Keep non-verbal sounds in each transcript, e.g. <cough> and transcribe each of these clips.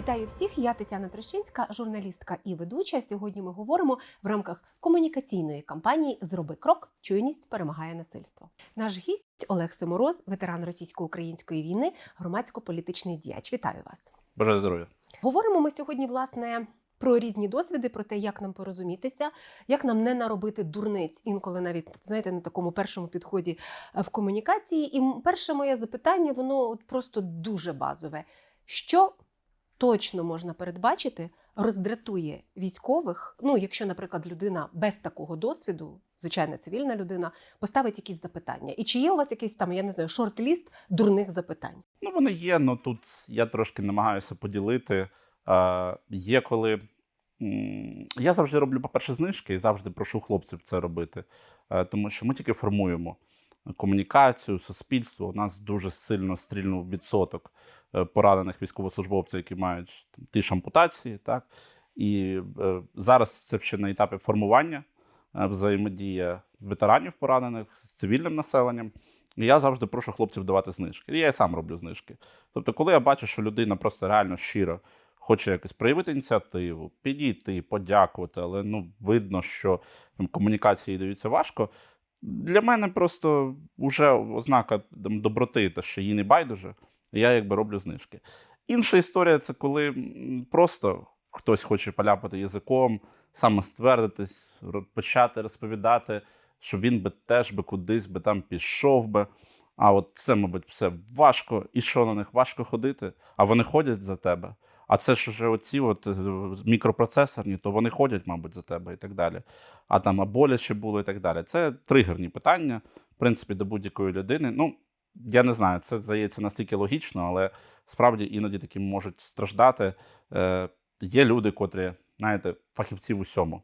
Вітаю всіх! Я Тетяна Трещинська, журналістка і ведуча. Сьогодні ми говоримо в рамках комунікаційної кампанії Зроби крок, чуйність перемагає насильство. Наш гість Олег Симороз, ветеран російсько-української війни, громадсько-політичний діяч. Вітаю вас! Бажаю здоров'я. Говоримо ми сьогодні, власне. Про різні досвіди, про те, як нам порозумітися, як нам не наробити дурниць, інколи навіть знаєте, на такому першому підході е, в комунікації. І перше моє запитання, воно просто дуже базове. Що точно можна передбачити, роздратує військових? Ну, якщо, наприклад, людина без такого досвіду, звичайна цивільна людина, поставить якісь запитання. І чи є у вас якийсь там, я не знаю, шорт-ліст дурних запитань? Ну, вони є, але тут я трошки намагаюся поділити. Е, є коли. Я завжди роблю, по-перше, знижки і завжди прошу хлопців це робити. Е, тому що ми тільки формуємо комунікацію, суспільство. У нас дуже сильно стрільнув відсоток е, поранених військовослужбовців, які мають ті ж ампутації. Так? І е, зараз це ще на етапі формування е, взаємодія ветеранів поранених з цивільним населенням. І я завжди прошу хлопців давати знижки. І я і сам роблю знижки. Тобто, коли я бачу, що людина просто реально щиро хоче якось проявити ініціативу, підійти, подякувати, але ну видно, що там, комунікації даються важко. Для мене просто вже ознака доброти, та що їй не байдуже, я якби роблю знижки. Інша історія це коли просто хтось хоче поляпати язиком, самоствердитись, почати розповідати, що він би теж би кудись би там пішов би. А от це, мабуть, все важко. І що на них важко ходити, а вони ходять за тебе. А це ж вже оці от е, мікропроцесорні, то вони ходять, мабуть, за тебе і так далі. А там а боляче було і так далі. Це тригерні питання, в принципі, до будь-якої людини. Ну, я не знаю, це здається настільки логічно, але справді іноді такі можуть страждати. Е, є люди, котрі, знаєте, фахівці в усьому.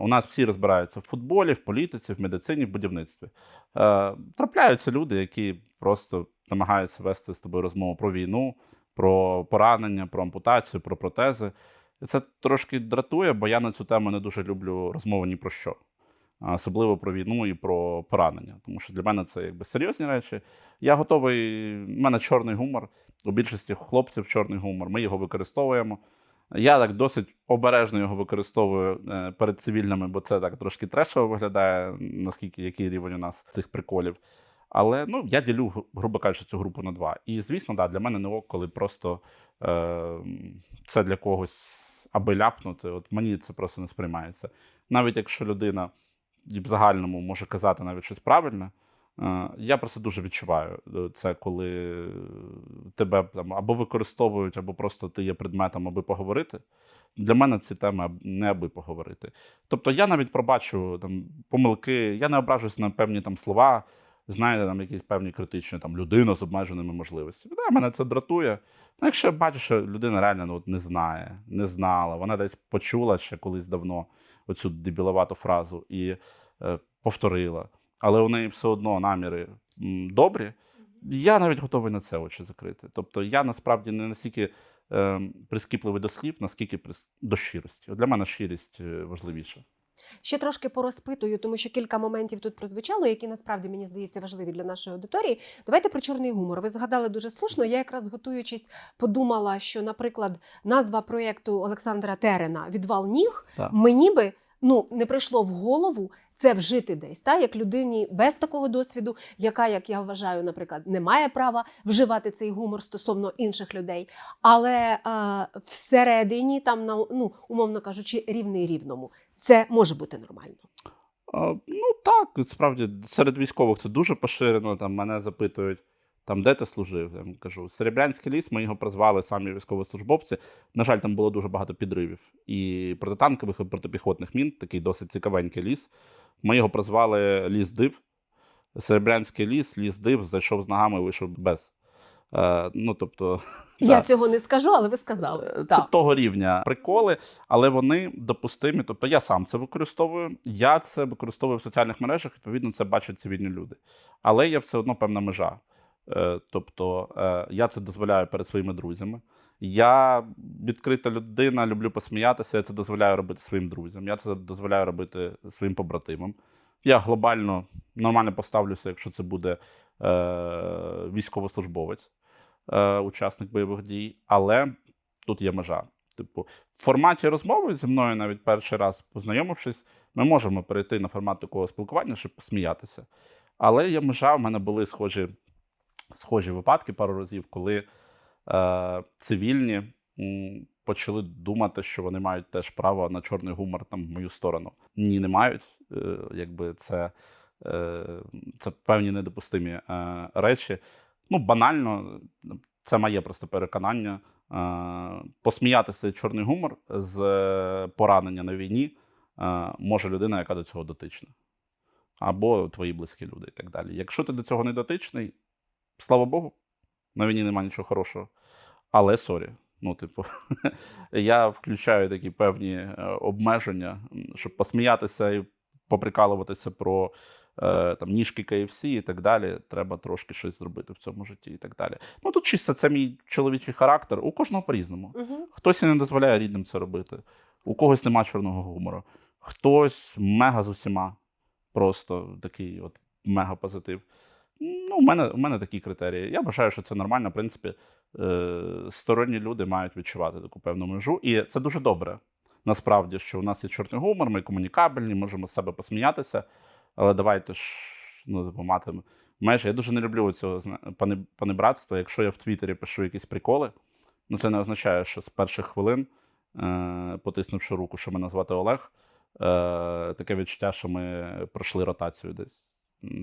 У нас всі розбираються в футболі, в політиці, в медицині, в будівництві. Е, трапляються люди, які просто намагаються вести з тобою розмову про війну, про поранення, про ампутацію, про протези. І це трошки дратує, бо я на цю тему не дуже люблю розмови ні про що. Особливо про війну і про поранення. Тому що для мене це якби серйозні речі. Я готовий. У мене чорний гумор. У більшості хлопців чорний гумор. Ми його використовуємо. Я так досить обережно його використовую е, перед цивільними, бо це так трошки трешово виглядає, наскільки який рівень у нас цих приколів. Але ну, я ділю, грубо кажучи, цю групу на два. І звісно, да, для мене не ок, коли просто е, це для когось аби ляпнути. От мені це просто не сприймається. Навіть якщо людина в загальному може казати навіть щось правильне. е, Я просто дуже відчуваю е, це, коли тебе там або використовують, або просто ти є предметом, аби поговорити. Для мене ці теми не аби поговорити. Тобто я навіть пробачу там помилки, я не ображусь на певні там слова, знаєте, там якісь певні критичні там людина з обмеженими можливостями. Да, мене це дратує. Ну, якщо я бачу, що людина реально ну, от не знає, не знала, вона десь почула ще колись давно оцю дебіловату фразу і е, повторила, але у неї все одно наміри м, добрі. Я навіть готовий на це очі закрити. Тобто я насправді не настільки е, прискіпливий до слів, наскільки прис- до щирості. От Для мене щирість е, важливіша. Ще трошки порозпитую, тому що кілька моментів тут прозвучало, які насправді мені здається важливі для нашої аудиторії. Давайте про чорний гумор. Ви згадали дуже слушно. Я якраз готуючись подумала, що, наприклад, назва проєкту Олександра Терена Відвал ніг Так. мені би ну не прийшло в голову це вжити десь, та як людині без такого досвіду, яка, як я вважаю, наприклад, не має права вживати цей гумор стосовно інших людей. Але е, всередині, там на ну умовно кажучи, рівний рівному, це може бути нормально. А, ну так, справді серед військових це дуже поширено. Там мене запитують, там, де ти служив? Я кажу, Серебрянський ліс, ми його прозвали самі військовослужбовці. На жаль, там було дуже багато підривів. І протитанкових, і протипіхотних мін, такий досить цікавенький ліс. Ми його прозвали ліс див. Серебрянський ліс, ліс див, зайшов з ногами, вийшов без. Е, ну, тобто, <laughs> Я да. цього не скажу, але ви сказали. Е, Це Так. того рівня приколи, але вони допустимі. Тобто я сам це використовую, я це використовую в соціальних мережах, відповідно, це бачать цивільні люди. Але є все одно певна межа. Е, Тобто я це дозволяю перед своїми друзями. Я відкрита людина, люблю посміятися, я це дозволяю робити своїм друзям, я це дозволяю робити своїм побратимам. Я глобально нормально поставлюся, якщо це буде е, військовослужбовець, е, учасник бойових дій. Але тут є межа. Типу, в форматі розмови зі мною навіть перший раз познайомившись, ми можемо перейти на формат такого спілкування, щоб посміятися. Але є межа, в мене були схожі, схожі випадки пару разів, коли е, цивільні м, почали думати, що вони мають теж право на чорний гумор там в мою сторону. Ні, не мають. Е, якби це, е, це певні недопустимі е, речі. Ну, банально, це моє просто переконання. Е, посміятися чорний гумор з е, поранення на війні е, може людина, яка до цього дотична. Або твої близькі люди і так далі. Якщо ти до цього не дотичний, слава Богу, на війні немає нічого хорошого. Але сорі. Ну, типу, <laughs> я включаю такі певні обмеження, щоб посміятися і поприкалуватися про там, ніжки KFC і так далі. Треба трошки щось зробити в цьому житті і так далі. Ну, тут чисто це мій чоловічий характер. У кожного по-різному. Угу. Хтось і не дозволяє рідним це робити, у когось нема чорного гумору, хтось мега з усіма. Просто такий от мега позитив. Ну, у мене, у мене такі критерії. Я вважаю, що це нормально. В принципі, е, сторонні люди мають відчувати таку певну межу. І це дуже добре. Насправді, що у нас є чорний гумор, ми комунікабельні, можемо з себе посміятися. Але давайте ж ну, типу, мати межі. Я дуже не люблю цього панебратства. Якщо я в Твіттері пишу якісь приколи, ну це не означає, що з перших хвилин, е, потиснувши руку, що мене звати Олег, е, таке відчуття, що ми пройшли ротацію десь.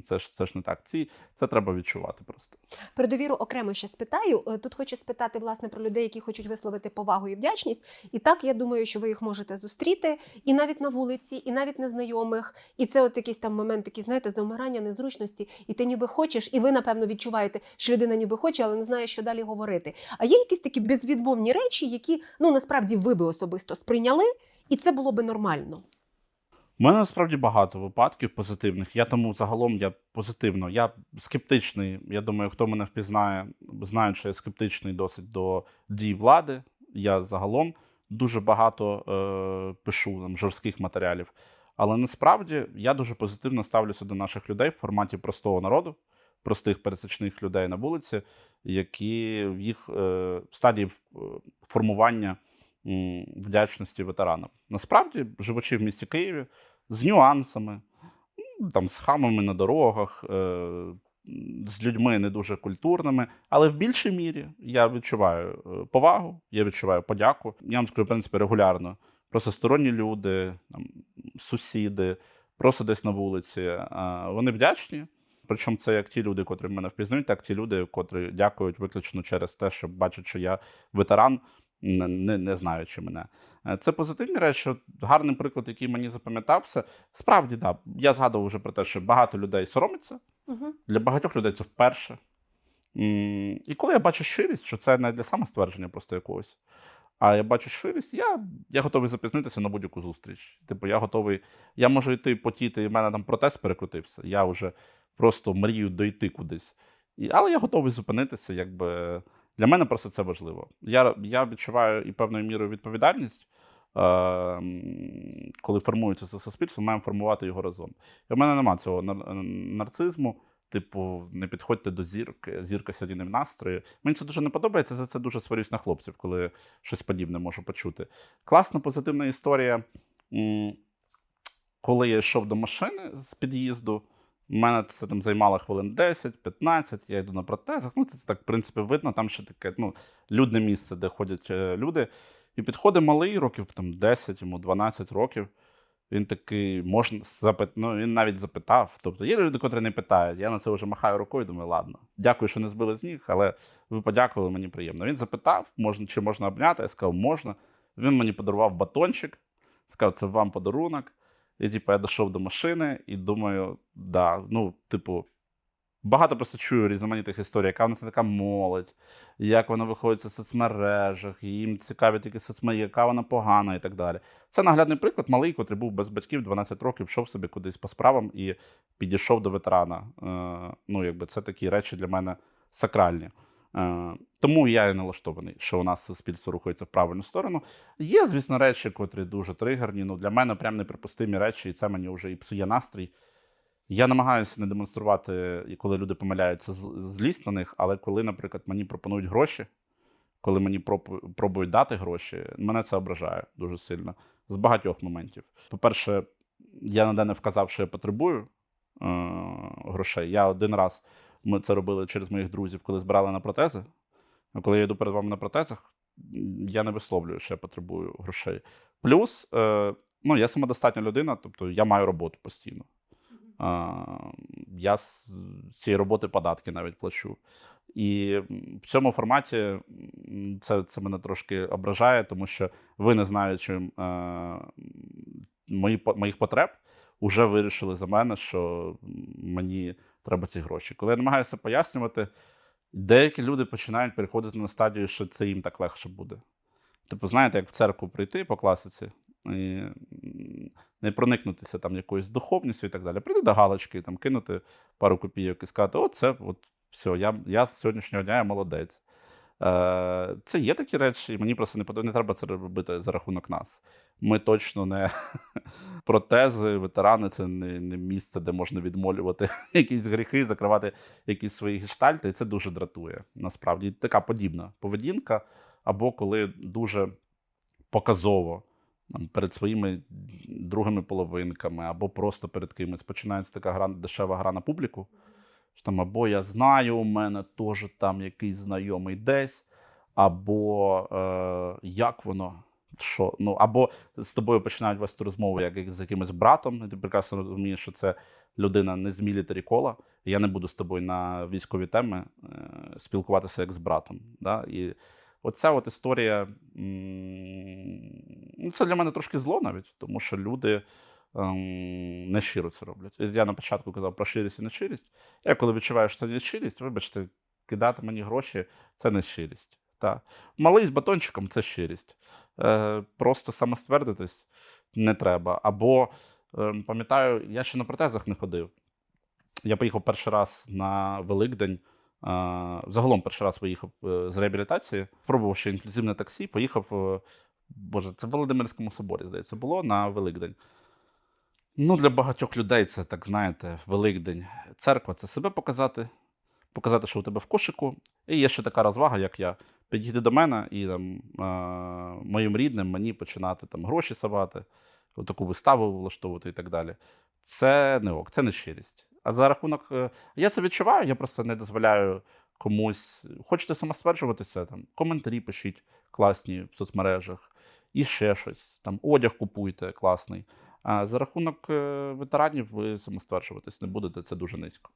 Це ж, це ж не так. Ці, це треба відчувати просто. Про довіру окремо ще спитаю. Е, Тут хочу спитати власне про людей, які хочуть висловити повагу і вдячність. І так я думаю, що ви їх можете зустріти і навіть на вулиці, і навіть незнайомих. І це от якийсь там момент, такий, знаєте, завмирання, незручності, і ти ніби хочеш, і ви напевно відчуваєте, що людина ніби хоче, але не знає, що далі говорити. А є якісь такі безвідмовні речі, які ну насправді ви би особисто сприйняли, і це було би нормально. Мене насправді багато випадків позитивних. Я тому загалом я позитивно. Я скептичний. Я думаю, хто мене впізнає, знає, що я скептичний досить до дій влади. Я загалом дуже багато е, пишу там, жорстких матеріалів. Але насправді я дуже позитивно ставлюся до наших людей в форматі простого народу, простих пересічних людей на вулиці, які в їх е, стадії е, формування вдячності ветеранам. Насправді, живучи в місті Києві, з нюансами, там, з хамами на дорогах, е, з людьми не дуже культурними, але в більшій мірі я відчуваю е, повагу, я відчуваю подяку. Я вам скажу, в принципі, регулярно. Просто сторонні люди, там, сусіди, просто десь на вулиці. е, Вони вдячні. Причому це як ті люди, котрі мене впізнають, так ті люди, котрі дякують виключно через те, що бачать, що я ветеран, не, не, не знаючи мене. Е, Це позитивні речі. Гарний приклад, який мені запам'ятався. Справді, так, я згадував вже про те, що багато людей соромиться. Угу. Для багатьох людей це вперше. І коли я бачу щирість, що це не для самоствердження просто якогось, а я бачу щирість, я, я готовий запізнитися на будь-яку зустріч. Типу, я готовий, я можу йти потіти, і в мене там протест перекрутився. Я вже просто мрію дойти кудись. І, але я готовий зупинитися, якби. Для мене просто це важливо. Я, я відчуваю і певною мірою відповідальність, е, коли формується це суспільство, маємо формувати його разом. І в мене немає цього нар- нарцизму. Типу, не підходьте до зірки, зірка сьогодні не в настрої. Мені це дуже не подобається. За це дуже сварюсь на хлопців, коли щось подібне можу почути. Класна, позитивна історія. Коли я йшов до машини з під'їзду, у мене це там займало хвилин 10-15, я йду на протезах. Ну, це так, в принципі, видно, там ще таке ну, людне місце, де ходять е, люди. І підходить малий, років там 10, йому 12 років. Він такий, можна запит... ну, він навіть запитав. Тобто є люди, котрі не питають. Я на це вже махаю рукою, думаю, ладно, дякую, що не збили з ніг, але ви подякували, мені приємно. Він запитав, можна, чи можна обняти. Я сказав, можна. Він мені подарував батончик, сказав, це вам подарунок. І типу, я дійшов до машини і думаю, да, ну, типу, багато просто чую різноманітних історій, яка в нас така молодь, як вона виходить у соцмережах, їм цікаві такі соцмережі, яка вона погана і так далі. Це наглядний приклад, малий, котрий був без батьків 12 років, йшов собі кудись по справам і підійшов до ветерана. Е, ну, якби це такі речі для мене сакральні. Е, тому я і налаштований, що у нас суспільство рухається в правильну сторону. Є, звісно, речі, котрі дуже тригерні. Ну, для мене прям неприпустимі речі, і це мені вже і псує настрій. Я намагаюся не демонструвати, коли люди помиляються, злість на них, але коли, наприклад, мені пропонують гроші, коли мені пробують дати гроші, мене це ображає дуже сильно з багатьох моментів. По-перше, я ніде не вказав, що я потребую е- грошей. Я один раз ми це робили через моїх друзів, коли збирали на протези. А коли я йду перед вами на протезах, я не висловлюю, що я потребую грошей. Плюс, е, ну, я самодостатня людина, тобто я маю роботу постійно. Я з цієї роботи податки навіть плачу. І в цьому форматі це, це мене трошки ображає, тому що ви, не знаючи е, мої, моїх потреб, вже вирішили за мене, що мені треба ці гроші. Коли я намагаюся пояснювати, деякі люди починають переходити на стадію, що це їм так легше буде. Типу, знаєте, як в церкву прийти по класиці і не проникнутися там якоюсь духовністю і так далі. Прийти до галочки, там кинути пару копійок і сказати: о, це от все, я, я з сьогоднішнього дня я молодець. Е, це є такі речі, і мені просто не, подо- не треба це робити за рахунок нас. Ми точно не <laughs> протези, ветерани це не, не місце, де можна відмолювати <laughs> якісь гріхи, закривати якісь свої гештальти. І це дуже дратує. Насправді така подібна поведінка, або коли дуже показово там, перед своїми другими половинками, або просто перед кимось починається така гра, дешева гра на публіку. Що там або я знаю, у мене теж там якийсь знайомий десь, або е, як воно. Що? Ну, або з тобою починають вести розмову як, з якимось братом, і ти прекрасно розумієш, що це людина не з мілітарі кола. Я не буду з тобою на військові теми е, спілкуватися як з братом. Да? І оця от історія, м, ну, це для мене трошки зло навіть, тому що люди не щиро це роблять. Я на початку казав про щирість і нещирість. Я коли відчуваю, що це не щирість, вибачте, кидати мені гроші це не щирість. Та. Малий з батончиком це щирість. Е, просто самоствердитись не треба. Або, е, пам'ятаю, я ще на протезах не ходив. Я поїхав перший раз на Великдень. е, Загалом перший раз виїхав е, з реабілітації, пробував ще інклюзивне таксі, поїхав. е, Боже, це в Володимирському соборі, здається, було на Великдень. Ну, для багатьох людей це, так знаєте, Великдень. Церква це себе показати, показати, що у тебе в кошику. І є ще така розвага, як я. Підійти до мене і там, моїм рідним мені починати там, гроші савати, таку виставу влаштовувати і так далі. Це не ок, це не щирість. А за рахунок. е, Я це відчуваю, я просто не дозволяю комусь. Хочете самостверджуватися, там, коментарі пишіть класні в соцмережах, і ще щось. Там одяг купуйте класний. За рахунок е, ветеранів ви самостверджуватись не будете, це дуже низько.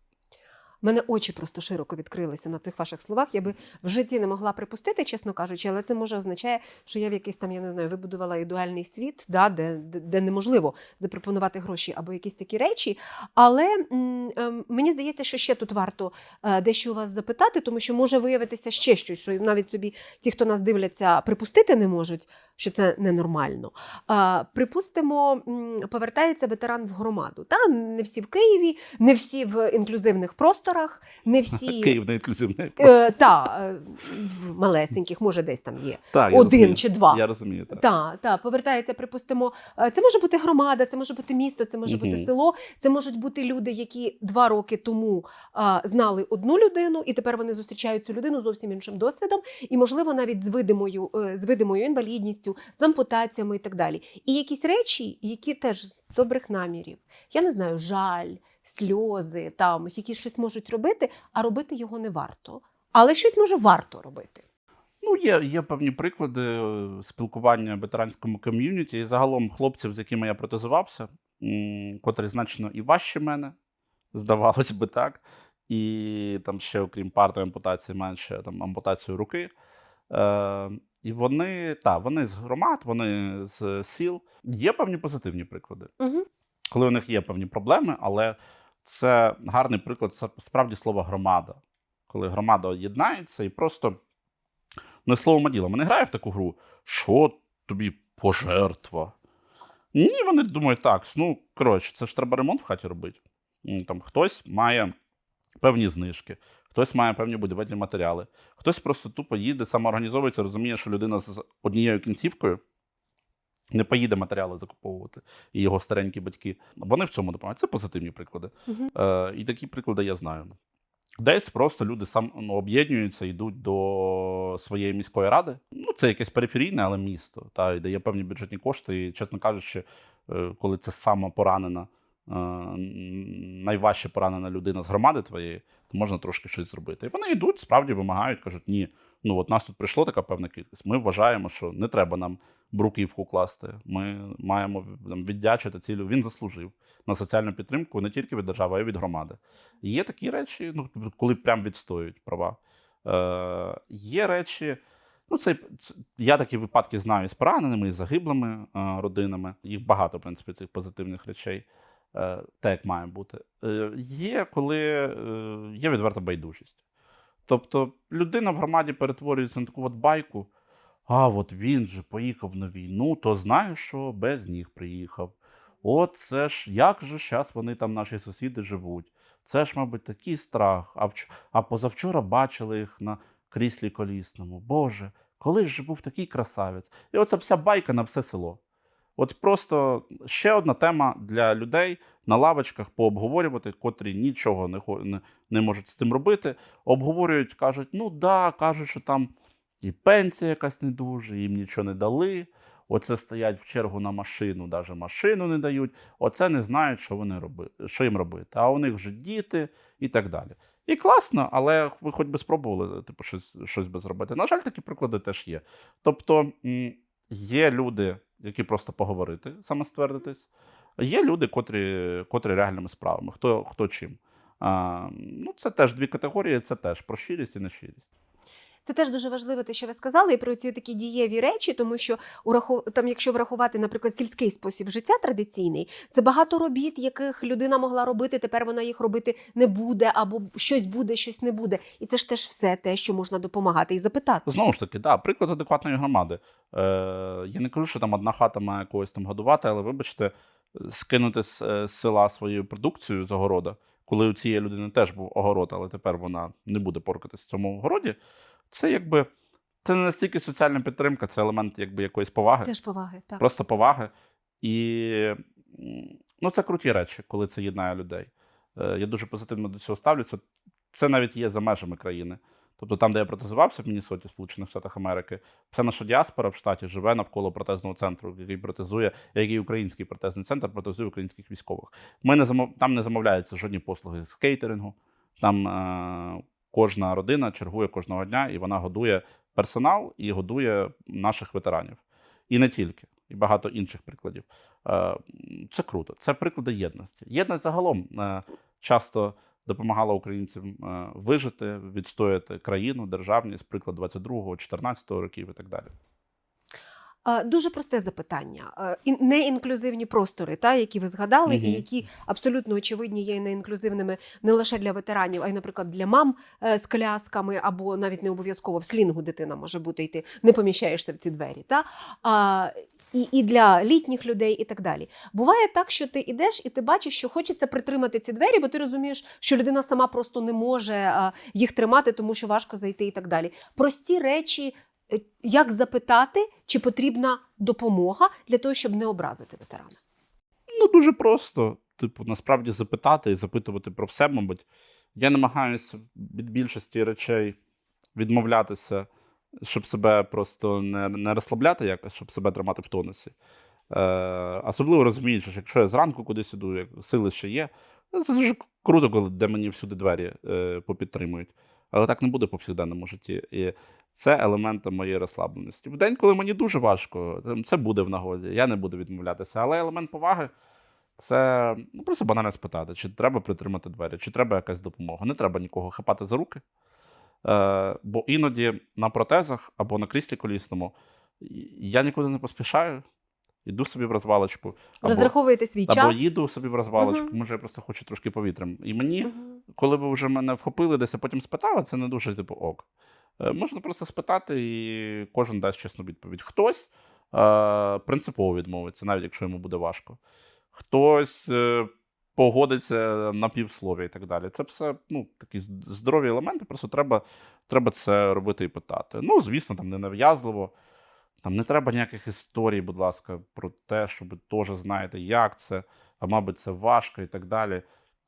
Мене очі просто широко відкрилися на цих ваших словах. Я би в житті не могла припустити, чесно кажучи, але це може означає, що я в якийсь там, я не знаю, вибудувала ідеальний світ, да, де, де, неможливо запропонувати гроші або якісь такі речі. Але ем, мені здається, що ще тут варто е, дещо у вас запитати, тому що може виявитися ще щось, що навіть собі ті, хто нас дивляться, припустити не можуть, що це ненормально. Е, припустимо, повертається ветеран в громаду. Та не всі в Києві, не всі в інклюзивних просторах, не всі <laughs> Київ не інклюзивний. е, та, е, в малесеньких, може, десь там є Так, я один розумію. чи два. Я розумію. Так. Та, та, повертається, припустимо, е, це може бути громада, це може бути місто, це може бути село, це можуть бути люди, які два роки тому а, знали одну людину, і тепер вони зустрічають цю людину зовсім іншим досвідом, і, можливо, навіть з видимою, е, з видимою інвалідністю, з ампутаціями і так далі. І якісь речі, які теж з добрих намірів, я не знаю, жаль, сльози, там, які щось можуть робити, а робити його не варто. Але щось може варто робити. Ну, є, є певні приклади е, спілкування в ветеранському ком'юніті і загалом хлопців, з якими я протезувався, котрі значно і важче мене, здавалось би так. І там ще, окрім парти ампутації, ще там ампутацію руки. Е, і вони, та, вони з громад, вони з сіл. Є певні позитивні приклади. Угу. коли у них є певні проблеми, але це гарний приклад справді слова громада. Коли громада єднається і просто не словом ділом. Не грає в таку гру, що тобі пожертва. Ні, вони думають так, ну, коротше, це ж треба ремонт в хаті робити. Там хтось має певні знижки, хтось має певні будівельні матеріали, хтось просто тупо їде, самоорганізовується, розуміє, що людина з однією кінцівкою не поїде матеріали закуповувати, і його старенькі батьки. Вони в цьому допомагають. Це позитивні приклади. Угу. Е, і такі приклади я знаю. Десь просто люди сам ну, об'єднуються, йдуть до своєї міської ради. Ну, це якесь периферійне, але місто, та і дає певні бюджетні кошти. І, чесно кажучи, е, коли це сама поранена, е, найважче поранена людина з громади твоєї, то можна трошки щось зробити. І вони йдуть, справді вимагають, кажуть, ні, ну от нас тут прийшло така певна кількість. Ми вважаємо, що не треба нам бруківку класти. Ми маємо там, віддячити цілю. Він заслужив на соціальну підтримку не тільки від держави, а й від громади. Є такі речі, ну, коли прям відстоюють права. Е, є речі, ну, це, це, я такі випадки знаю з пораненими, і загиблими е, родинами. Їх багато, в принципі, цих позитивних речей, е, так як має бути. Е, є, коли е, є відверта байдужість. Тобто людина в громаді перетворюється на таку от байку. А от він же поїхав на війну, то знаєш, що без ніг приїхав. От це ж як же зараз вони там, наші сусіди, живуть. Це ж, мабуть, такий страх. А, вч... а позавчора бачили їх на кріслі колісному. Боже, коли ж був такий красавець. І оця вся байка на все село. От просто ще одна тема для людей на лавочках пообговорювати, котрі нічого не, не, не можуть з цим робити. Обговорюють, кажуть, ну да, кажуть, що там і пенсія якась не дуже, їм нічого не дали. Оце стоять в чергу на машину, навіть машину не дають. Оце не знають, що вони роби, що їм робити. А у них вже діти і так далі. І класно, але ви хоч би спробували типу, щось, щось би зробити. На жаль, такі приклади теж є. Тобто є люди, які просто поговорити, самоствердитись, є люди, котрі, котрі реальними справами, хто, хто чим. А, ну, це теж дві категорії, це теж про щирість і нещирість. Це теж дуже важливо, те, що ви сказали, і про ці такі дієві речі, тому що там, якщо врахувати, наприклад, сільський спосіб життя традиційний, це багато робіт, яких людина могла робити, тепер вона їх робити не буде, або щось буде, щось не буде. І це ж теж все те, що можна допомагати і запитати. Знову ж таки, да, приклад адекватної громади. Е, я не кажу, що там одна хата має когось там годувати, але вибачте, скинути з, е, з села свою продукцію з огорода, коли у цієї людини теж був огород, але тепер вона не буде поркатись в цьому огороді. Це якби це не настільки соціальна підтримка, це елемент якби якоїсь поваги, Теж поваги. Так. просто поваги. І ну, це круті речі, коли це єднає людей. Е, Я дуже позитивно до цього ставлюся. Це навіть є за межами країни. Тобто там, де я протезувався в Міннесоті, в Сполучених Штатах Америки, вся наша діаспора в штаті живе навколо протезного центру, який протезує, який український протезний центр протезує українських військових. Ми не замов... Там не замовляються жодні послуги з кейтерингу. Там е... кожна родина чергує кожного дня, і вона годує персонал і годує наших ветеранів. І не тільки, і багато інших прикладів. Е, Це круто. Це приклади єдності. Єдність загалом е, часто допомагала українцям е, вижити, відстояти країну, державність, приклад 22-го, 14-го років і так далі. Дуже просте запитання. А, ін- Неінклюзивні простори, та, які ви згадали, Мгм. і які абсолютно очевидні є неінклюзивними не лише для ветеранів, а й, наприклад, для мам е, з колясками, або навіть не обов'язково в слінгу дитина може бути, і ти не поміщаєшся в ці двері. Та? І, і для літніх людей, і так далі. Буває так, що ти йдеш і ти бачиш, що хочеться притримати ці двері, бо ти розумієш, що людина сама просто не може а, їх тримати, тому що важко зайти і так далі. Прості речі, е, як запитати, чи потрібна допомога для того, щоб не образити ветерана. Ну, дуже просто. Типу, насправді запитати і запитувати про все, мабуть. Я намагаюся від більшості речей відмовлятися, щоб себе просто не, не розслабляти якось, щоб себе тримати в тонусі. Е, особливо розуміючи, що якщо я зранку кудись іду, як сили ще є, ну, це дуже круто, коли де мені всюди двері е, попідтримують. Але так не буде по повсякденному житті. І це елемент моєї розслабленості. В день, коли мені дуже важко, це буде в нагоді. Я не буду відмовлятися. Але елемент поваги це ну, просто банально спитати, чи треба притримати двері, чи треба якась допомога. Не треба нікого хапати за руки. Е, бо іноді на протезах або на кріслі колісному я нікуди не поспішаю, йду собі в розвалочку. Або, Розраховуєте свій або час. їду собі в розвалочку, Мгм. може, я просто хочу трошки повітрям. І мені Мгм. коли ви вже мене вхопили, десь а потім спитали, це не дуже типу ок. Е, можна просто спитати, і кожен дасть чесну відповідь. Хтось е, принципово відмовиться, навіть якщо йому буде важко. Хтось е, погодиться на півслов'я і так далі. Це все ну, такі здорові елементи, просто треба, треба це робити і питати. Ну, звісно, там не нав'язливо. Там не треба ніяких історій, будь ласка, про те, що ви теж знаєте, як це, а мабуть, це важко і так далі.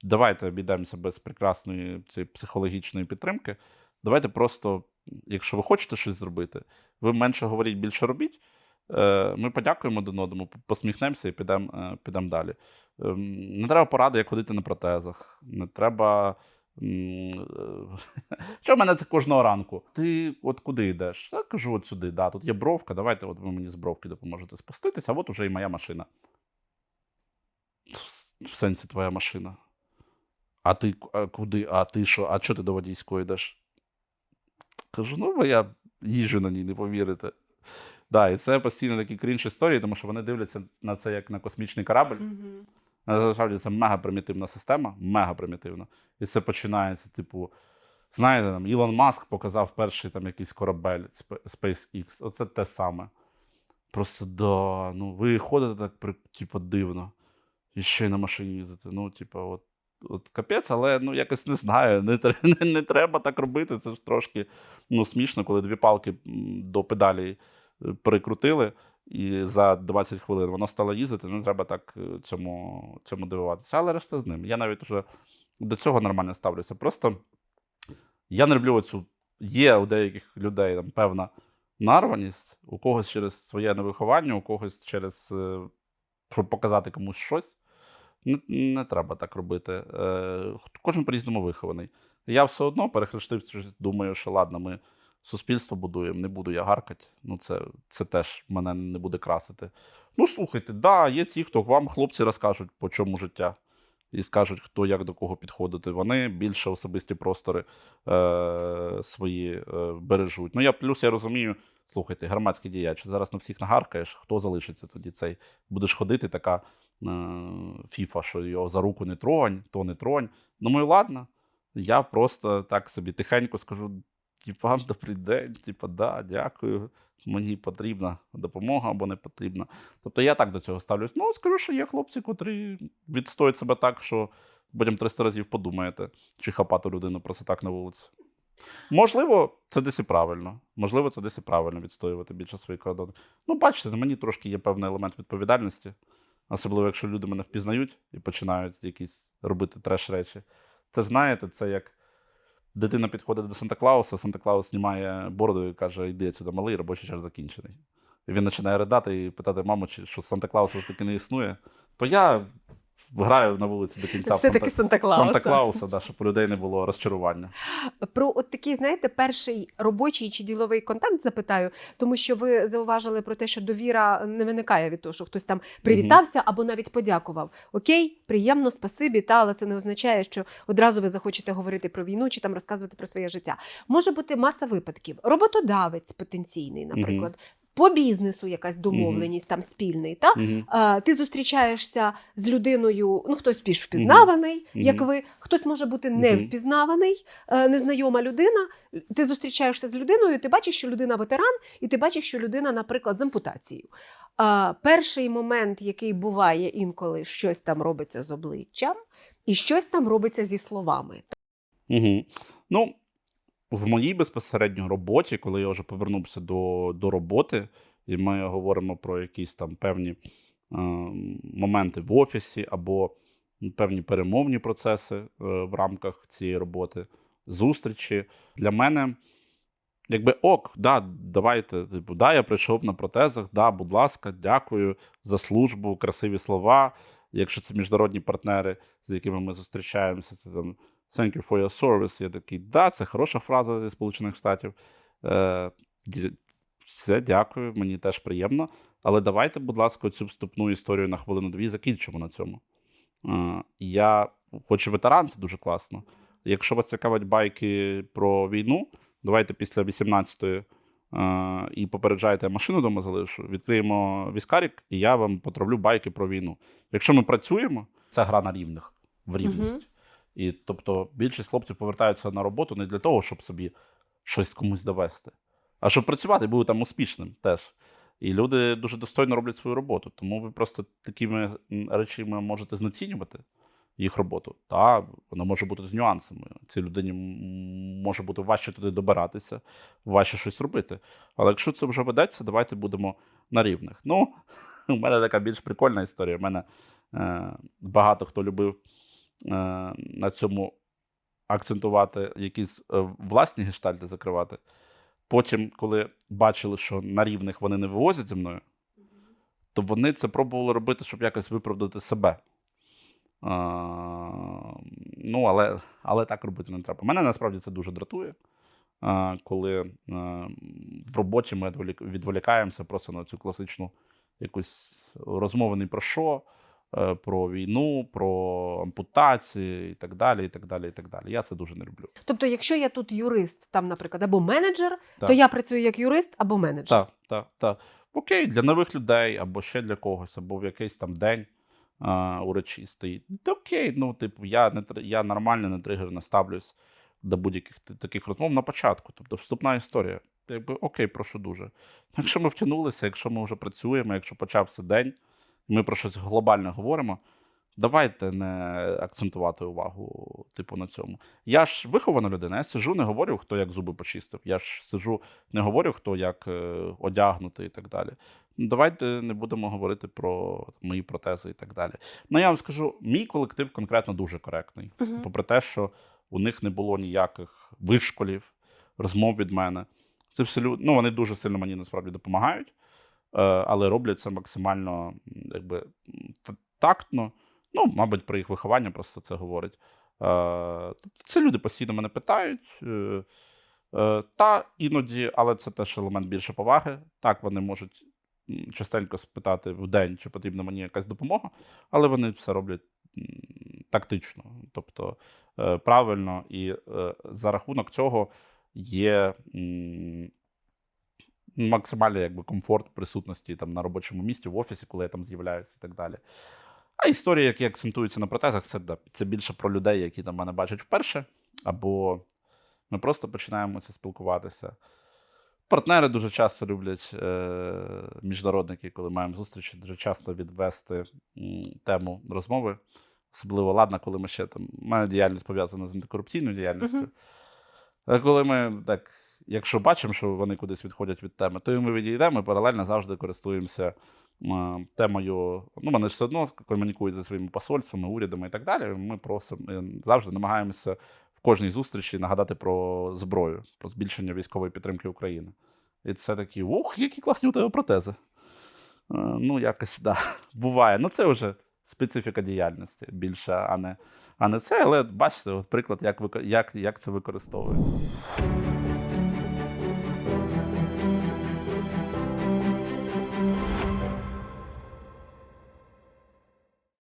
давайте обійдемося без прекрасної цієї психологічної підтримки. Давайте просто, якщо ви хочете щось зробити, ви менше говоріть, більше робіть. Е, Ми подякуємо один одному, посміхнемося і підемо е, підем далі. Ем, Не треба поради, як ходити на протезах. Не треба. е, <laughs> Що в мене це кожного ранку? Ти от куди йдеш? Я кажу, от сюди. Да, тут є бровка, давайте от ви мені з бровки допоможете спуститися, а от уже і моя машина. В сенсі твоя машина. А ти а куди? А ти що? А чого ти до водійської йдеш? Кажу, ну, бо я їжджу на ній, не повірите. Да, і це постійно такі крінж історії, тому що вони дивляться на це як на космічний корабль. Насправді це мега примітивна система, мега примітивна. І це починається, типу, знаєте, там Ілон Маск показав перший там якийсь корабель SpaceX. Оце те саме. Просто да, ну ви ходите так, типу, дивно. І ще й на машині їздити. Ну, типу, от, от капець, але ну якось не знаю. Не, <laughs> не, не треба так робити. Це ж трошки ну, смішно, коли дві палки до педалі перекрутили і за 20 хвилин воно стало їздити, не треба так е, цьому, цьому дивуватися. Але решта з ним. Я навіть вже до цього нормально ставлюся. Просто я не люблю оцю. Є у деяких людей там певна нарваність, у когось через своє невиховання, у когось через е, щоб показати комусь щось. Не, не треба так робити. Е, кожен по-різному вихований. Я все одно перехрестився, думаю, що ладно, ми суспільство будуємо, не буду я гаркати. Ну, це, це теж мене не буде красити. Ну, слухайте, да, є ті, хто вам, хлопці, розкажуть, по чому життя. І скажуть, хто як до кого підходити. Вони більше особисті простори е, свої е, бережуть. Ну, я плюс я розумію, слухайте, громадський діяч, зараз на всіх нагаркаєш, хто залишиться тоді цей. Будеш ходити, така е, фіфа, що його за руку не тронь, то не тронь. Думаю, ладно, я просто так собі тихенько скажу: типа, <laughs> добрий день, типа, да, дякую. Мені потрібна допомога або не потрібна. Тобто я так до цього ставлюсь. Ну, скажу, що є хлопці, котрі відстоять себе так, що потім 300 разів подумаєте, чи хапати людину просто так на вулиці. Можливо, це десь і правильно. Можливо, це десь і правильно відстоювати більше свої кордони. Ну, бачите, на мені трошки є певний елемент відповідальності, особливо, якщо люди мене впізнають і починають якісь робити треш речі. Це знаєте, це як дитина підходить до Санта-Клауса, Санта-Клаус знімає бороду і каже: йди сюди, малий, робочий час закінчений. І він починає ридати і питати маму, чи що Санта-Клауса таки не існує. То я граю на вулиці до кінця Все-таки Санта- Санта-Клауса. Санта-Клауса, да, щоб у людей не було розчарування. Про от такий, знаєте, перший робочий чи діловий контакт запитаю, тому що ви зауважили про те, що довіра не виникає від того, що хтось там привітався або навіть подякував. Окей, приємно, спасибі, та але це не означає, що одразу ви захочете говорити про війну чи там розказувати про своє життя. Може бути маса випадків. Роботодавець потенційний, наприклад. По бізнесу якась домовленість там спільний, та. А, ти зустрічаєшся з людиною, ну хтось більш впізнаваний, як ви, хтось може бути Мгм. невпізнаваний, е, незнайома людина. Ти зустрічаєшся з людиною, ти бачиш, що людина ветеран, і ти бачиш, що людина, наприклад, з ампутацією. А, перший момент, який буває інколи, щось там робиться з обличчям, і щось там робиться зі словами. Угу. Ну, в моїй безпосередньо роботі, коли я вже повернувся до, до роботи, і ми говоримо про якісь там певні е, моменти в офісі або певні перемовні процеси е, в рамках цієї роботи, зустрічі. Для мене, якби ок, да, давайте, типу, да, я прийшов на протезах, да, будь ласка, дякую за службу, красиві слова. Якщо це міжнародні партнери, з якими ми зустрічаємося, це там Thank you for your service. Я такий, да, це хороша фраза зі Сполучених Штатів. Е, все, дякую, мені теж приємно. Але давайте, будь ласка, цю вступну історію на хвилину-дві закінчимо на цьому. Е, я, хоч і ветеран, це дуже класно. Якщо вас цікавить байки про війну, давайте після 18-ї е, і попереджайте, я машину вдома залишу, відкриємо віскарік, і я вам потравлю байки про війну. Якщо ми працюємо, це гра на рівних в рівність. І тобто більшість хлопців повертаються на роботу не для того, щоб собі щось комусь довести, а щоб працювати, бути там успішним теж. І люди дуже достойно роблять свою роботу. Тому ви просто такими речами можете знецінювати їх роботу. Та вона може бути з нюансами. Цій людині може бути важче туди добиратися, важче щось робити. Але якщо це вже ведеться, давайте будемо на рівних. Ну, <laughs> у мене така більш прикольна історія. У мене е, багато хто любив на цьому акцентувати якісь е, власні гештальти закривати. Потім, коли бачили, що на рівних вони не вивозять зі мною, то вони це пробували робити, щоб якось виправдати себе. А, ну, але, але так робити не треба. Мене насправді це дуже дратує, а, коли а, в роботі ми відволікаємося просто на цю класичну якусь розмову не про що, е, про війну, про ампутації і так далі. і так далі, і так далі. Я це дуже не люблю. Тобто, якщо я тут юрист, там, наприклад, або менеджер, Так. то я працюю як юрист або менеджер. Так, так, так. Окей, для нових людей, або ще для когось, або в якийсь там день а, урочистий. Та окей, ну, типу, я, не, я нормально, не тригерно ставлюсь до будь-яких таких розмов на початку. Тобто, вступна історія. Якби окей, прошу дуже. Якщо ми втягнулися, якщо ми вже працюємо, якщо почався день, ми про щось глобальне говоримо. Давайте не акцентувати увагу, типу, на цьому. Я ж вихована людина, я сижу, не говорю, хто як зуби почистив. Я ж сижу, не говорю, хто як е, одягнутий і так далі. Давайте не будемо говорити про мої протези і так далі. Ну, я вам скажу, мій колектив конкретно дуже коректний. Мгм. Попри те, що у них не було ніяких вишколів, розмов від мене. Це абсолютно, ну, вони дуже сильно мені насправді допомагають, але роблять це максимально якби, тактно. Ну, мабуть, про їх виховання просто це говорить. Е, тобто це люди постійно мене питають. Е, е, та іноді, але це теж елемент більше поваги. Так, вони можуть частенько спитати в день, чи потрібна мені якась допомога, але вони все роблять тактично, тобто е, правильно, і е, за рахунок цього є максимальний якби, комфорт присутності там, на робочому місці, в офісі, коли я там з'являюся і так далі. А історії, які акцентуються на протезах, це, да, це більше про людей, які там мене бачать вперше, або ми просто починаємося спілкуватися. Партнери дуже часто люблять е, міжнародники, коли маємо зустрічі, дуже часто відвести тему розмови. Особливо ладно, коли ми ще там. У мене діяльність пов'язана з антикорупційною діяльністю. Мгм. А коли ми так, якщо бачимо, що вони кудись відходять від теми, то і ми відійдемо і паралельно завжди користуємося темою. Ну, вони ж все одно комунікують зі своїми посольствами, урядами і так далі. Ми просимо е, завжди намагаємося в кожній зустрічі нагадати про зброю, про збільшення військової підтримки України. І це такі: ух, які класні у тебе протези. Е, Ну, якось да, буває. Ну, це вже специфіка діяльності більше, а не, а не це. Але бачите, от приклад, як, як, як це використовують.